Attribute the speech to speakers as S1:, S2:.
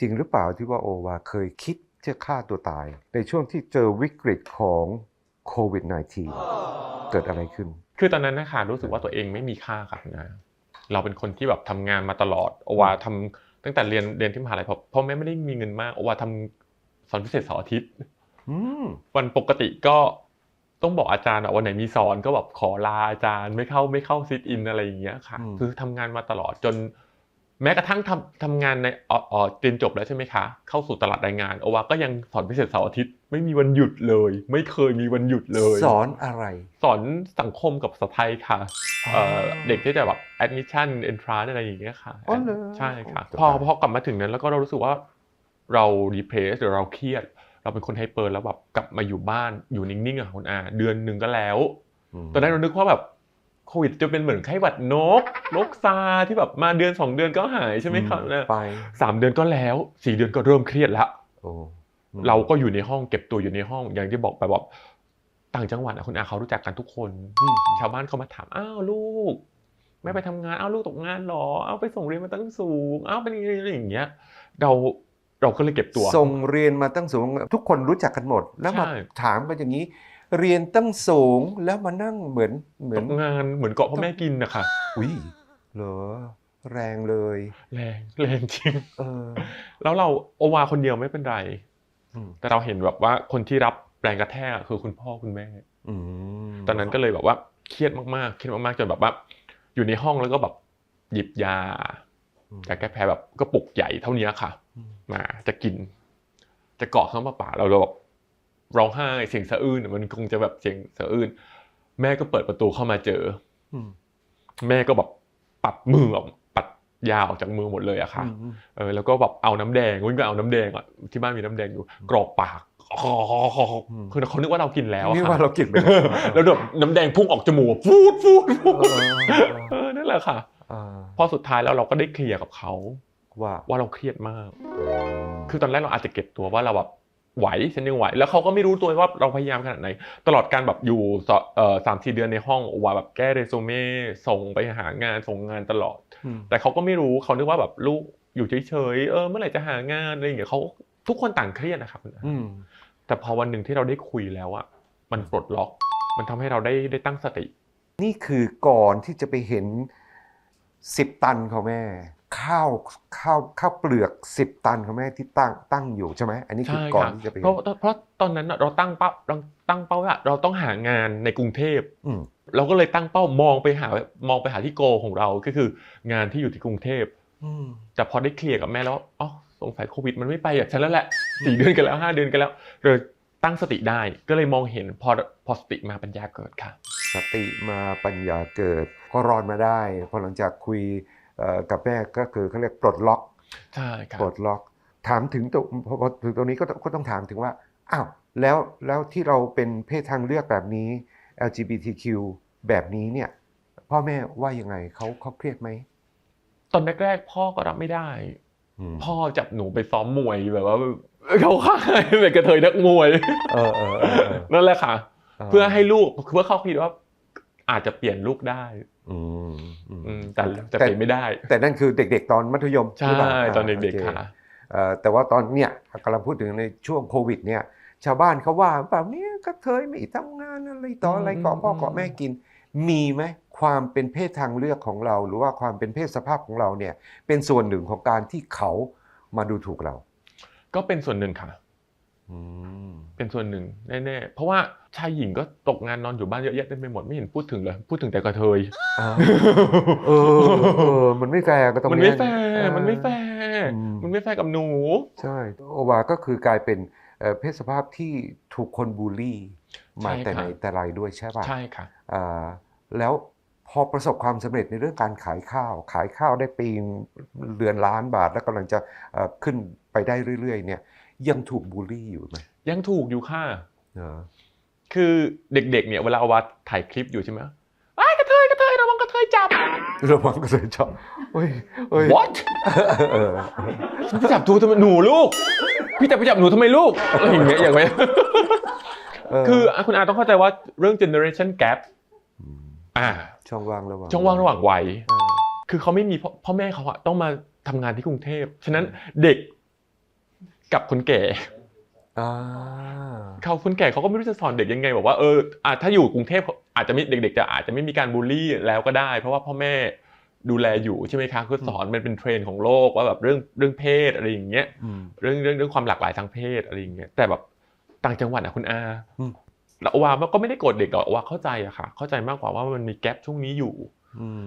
S1: จริงหรือเปล่าที่ว่าโอวาเคยคิดจะฆ่าตัวตาย ในช่วงที่เจอวิกฤตของโควิด -19 เกิดอะไรขึ้น
S2: คือตอนนั้นนะคะรู้สึกว่าตัวเองไม่มีค่าค่ะคุณอาเราเป็นคนที่แบบทำงานมาตลอดโอวาทำตั้งแต่เรียนเรียนที่มหาลัยเพราะพ่อแม่ไม่ได้มีเงินมากโอวาทำสอนพิเศษเสาร์อาทิตย์
S1: อืม
S3: วันปกติก็ต้องบอกอาจารย์อะวันไหนมีสอนก็แบบขอลาอาจารย์ไม่เข้าไม่เข้าซิทอินอะไรอย่างเงี้ยค่ะ คือทำงานมาตลอดจน แม้กระทั่งทำทำงานในเอ่อเอ่อเรียนจบแล้วใช่ไหมคะ เข้าสู่ตลาดแรงงานโอวาก็ยังสอนพิเศษเสาร์อาทิตย์ไม่มีวันหยุดเลย ไม่เคยมีวันหยุดเลย
S1: สอนอะไร
S3: สอนสังคมกับภาษาไทยค่ะเอ่อเด็กที่จะแบบ admission entrance อะไรอย่างเงี้ยค่ะ
S1: อ๋อเหรอ
S3: ใช่ค่ะ
S1: โอ้
S3: พอ
S1: ตาย
S3: พอกลับมาถึงนั้นแล้วก็เรารู้สึกว่าเรา depressed หรือเราเครียด เราเป็นคนไฮเปอร์แล้วแบบกลับมาอยู่บ้านอยู่นิ่งๆอะคุณอาเดือนหนึ่งก็แล้ว
S1: ม
S3: ตอนนั้นเรานึกว่าแบบโควิดจะเป็นเหมือนไข้หวัดนกนกซาที่แบบมาเดือนสองเดือนก็หายใช่ไหมครับ
S1: อื
S3: นะ
S1: ไป
S3: สามเดือนก็แล้วสี่เดือนก็เริ่มเครียดแล้ว
S1: โอ้อืม
S3: เราก็อยู่ในห้องเก็บตัวอยู่ในห้อง อย่างที่บอกไปแบบต่างจังหวัดอะคุณอาเขารู้จักกันทุกคน
S1: อืม
S3: ชาวบ้านเขามาถามอ้าวลูกแม่ไปทำงานอ้าวลูกตกงานเหรออ้าวไปส่งเรียนมาตั้งสูงอ้าวเป็นยังไงอะไรอย่างเงี้ย เราเราก็เลยเก็บตัว
S1: ส่งเรียนมาตั้งสูงทุกคนรู้จักกันหมด แล้วมา
S3: ใช่
S1: ถามกันอย่างนี้ เรียนตั้งสูงแล้วมานั่งเหมือนเหมื
S3: ต
S1: อน
S3: กงานเหมือนเกาะพ่อแม่กินนะคะ
S1: อุ้ยเหรอแรงเลย
S3: แรงแรงจริง
S1: เออ
S3: แล้วเราโอวาคนเดียวไม่เป็นไร
S1: อืม
S3: แต่เราเห็นแบบว่าคนที่รับแรงกระแทกอะคือคุณพ่อคุณแม่
S1: อืม
S3: ตอนนั้นก็เลยแบบว่าเครียดมากๆ เครียดมากๆจนแบบว่า อยู่ในห้องแล้วก็แบบหยิบยา
S1: อืม
S3: แต่แก้แพ้แบบก็ปุกใหญ่เท่านี้ค่ะ
S1: อืม
S3: มาจะกิน จะเกาะเข้ามาป่าเราเราแบบ ร้องไห้เสียงสะอื้นอะมันคงจะแบบเสียงสะอื้นแม่ก็เปิดประตูเข้ามาเจอ
S1: อืม
S3: แม่ก็แบบปัดมือออกปัดยาออกจากมือหมดเลยอะค่ะ
S1: อืม
S3: เออแล้วก็แบบเอาน้ำแดงวิ่งไปเอาน้ำแดงอะที่บ้านมีน้ำแดงอยู่กรอกปากคือเขานึกว่าเรากินแล้วอะ
S1: นี่
S3: ค่ะ
S1: ว่าเรากินไป
S3: แล้วแบบน้ำแดงพุ่งออกจมูกฟูดฟูดฟูด
S1: เออ
S3: เออนั่นแหละค่ะ
S1: เออ
S3: พอสุดท้ายแล้วเราก็ได้เคลียร์กับเขา
S1: ว่า
S3: ว่าเราเครียดมาก คือตอนแรกเราอาจจะเก็บตัวว่าเราแบบ ไหวฉันยังไหว แล้วเขาก็ไม่รู้ตัวว่าเราพยายามขนาดไหน ตลอดการแบบอยู่สเอ่อสามสี่เดือนในห้องว่าแบบแก้เรซูเม่ส่งไปหางานส่งงานตลอด
S1: อืม
S3: แต่เขาก็ไม่รู้เขานึกว่าแบบลูกอยู่เฉยๆเออเมื่อไหร่จะหางานอะไรอย่างเงี้ยเขาทุกคนต่างเครียดนะครับ
S1: อืม
S3: แต่พอวันหนึ่งที่เราได้คุยแล้วอะมันปลดล็อก มันทำให้เราได้ได้ตั้งสติ
S1: นี่คือก่อนที่จะไปเห็นสิบตันของแม่ ข้าวข้าวข้าวเปลือกสิบตันของแม่ที่ตั้งตั้งอยู่ใช่ไหมอันนี้คือ
S3: ใช่
S1: ก่อน
S3: ค่ะ
S1: ที่จะไป
S3: เพ
S1: เห็น
S3: ราะเพราะตอนนั้นอะเราตั้งเป้าเราตั้งเป้าว่าเราต้องหางานในกรุงเทพ
S1: อืม
S3: เราก็เลยตั้งเป้ามองไปหามองไปหาที่โกของเราก็คืองานที่อยู่ที่กรุงเทพ
S1: อืม
S3: แต่พอได้เคลียร์กับแม่แล้วอ๋อสงสัยโควิดมันไม่ไปอะฉันแล้วแหละสี่เดือนกันแล้วห้าเดือนกันแล้วเลยตั้งสติได้ก็เลยมองเห็นพอพอสติมาปัญญาเกิดค่ะ
S1: สติมาปัญญาเกิดก็รอดมาได้พอหลังจากคุยเอ่อ กับแม่ก็คือเขาเรียกปลดล็อก
S3: ใช่ครับ
S1: ปลดล็อก ถามถึงตรงพอพอถึงตรงนี้ก็ต้องก็ต้องถามถึงว่าอ้าวแล้วแล้วที่เราเป็นเพศทางเลือกแบบนี้ LGBTQ แบบนี้เนี่ยพ่อแม่ว่ายังไงเขาเขาเครียดไหม
S3: ตอนแรกๆพ่อก็รับไม่ได้
S1: ม
S3: พ่อจับหนูไปซ้อมมวยแบบว่าเขาค่ายเป็นกระเทยนักมวย
S1: เออเออเออเออ
S3: นั่นแหละค่ะ เพื่อให้ลูกเพื่อเขาคิดว่าอาจจะเปลี่ยนลูกได้
S1: อืมอืม
S3: อืม แต่แต่เปลี่ยนไม่ได้
S1: แต่นั่นคือเด็กๆ ตอนมัธยม
S3: ใช่
S1: หรืปล่า
S3: ตอนเด็ก
S1: โค
S3: ๆค่ะ
S1: เอ่อแต่ว่าตอนเนี้ยกำลังพูดถึงในช่วงโควิด เนี่ย ชาวบ้านเขาว่าแบบเนี้ยกระเทยไม่ทำงานอะไรต่ออะไร
S3: อืม
S1: เกาะพ่อ
S3: อืม
S1: เกาะแม่กิน มีไหมความเป็นเพศทางเลือกของเรา หรือว่าความเป็นเพศสภาพของเราเนี่ย เป็นส่วนหนึ่งของการที่เขามาดูถูกเรา
S3: ก็เป็นส่วนหนึ่งค่ะ
S1: อืม
S3: เป็นส่วนหนึ่งแน่ๆ เพราะว่าชายหญิงก็ตกงานนอนอยู่บ้านเยอะแยะเต็มไปหมดไม่เห็นพูดถึงเลย พูดถึงแต่กระเทย
S1: อ่าเออเออ มันไม่แฟร์ก็ตรง
S3: มัน
S1: เนี้
S3: ไม่
S1: ย
S3: แฟร์
S1: เออ
S3: มันไม่แฟร์
S1: อืม
S3: มันไม่แฟร์กับหนู
S1: ใช่ โอวาก็คือกลายเป็นเอ่อเพศสภาพที่ถูกคนบูลลี่ มา
S3: ใช่
S1: แต่ไหน
S3: ค่ะ
S1: แต่ไรด้วยใช่ป่ะ
S3: ใช่ค่ะ
S1: อ่าแล้วพอประสบความสำเร็จในเรื่องการขายข้าว ขายข้าวได้ปีนเรือนล้านบาทแล้วกำลังจะเอ่อขึ้นไปได้เรื่อยๆเนี่ย ยังถูกบูลลี่อยู่ไหม
S3: ยังถูกอยู่ค่ะ
S1: เออ
S3: คือเด็กๆเนี่ยเวลาเอาว่าถ่ายคลิปอยู่ใช่ไหมไอ้ายกระเทยกระเทยระวังกระเทยจับ
S1: ระวังก็เลยชอบเฮ้ยเฮ้ย
S3: what
S1: เออ
S3: พี่จับทูทำไมหนูลูก พี่จับไปจับหนูทำไมลูกอะไรอย่างเงี้ยอย่างไร
S1: เออ
S3: คืออะคุณอาต้องเข้าใจว่าเรื่อง generation gap
S1: ม
S3: อ่า
S1: ช่องว่างระหว่าง
S3: ช่องว่างระหว่างวัย
S1: เออ
S3: คือเขาไม่มีพ่อพ่อแม่เขาอะต้องมาทำงานที่กรุงเทพ ฉะนั้นเด็ก กับคนแก่
S1: อ่า
S3: เขาคนแก่เขาก็ไม่รู้จะสอนเด็กยังไงบอกว่าเอออะถ้าอยู่กรุงเทพอาจจะไม่เด็ก ๆ จะอาจจะไม่มีการบูลลี่แล้วก็ได้ เพราะว่าพ่อแม่ดูแลอยู่ใช่ไหมคะคือสอนมันเป็นเทรนด์ของโลกว่าแบบเรื่องเรื่องเพศอะไรอย่างเงี้ย
S1: อืม
S3: เรื่องเรื่องเรื่องความหลากหลายทางเพศอะไรอย่างเงี้ยแต่แบบต่างจังหวัดอะคุณอา
S1: อืม
S3: แล้วว่าก็ไม่ได้โกรธเด็กหรอกว่าเข้าใจอะค่ะ เข้าใจมากกว่าว่ามันมีแกลบช่วงนี้อยู่
S1: อืม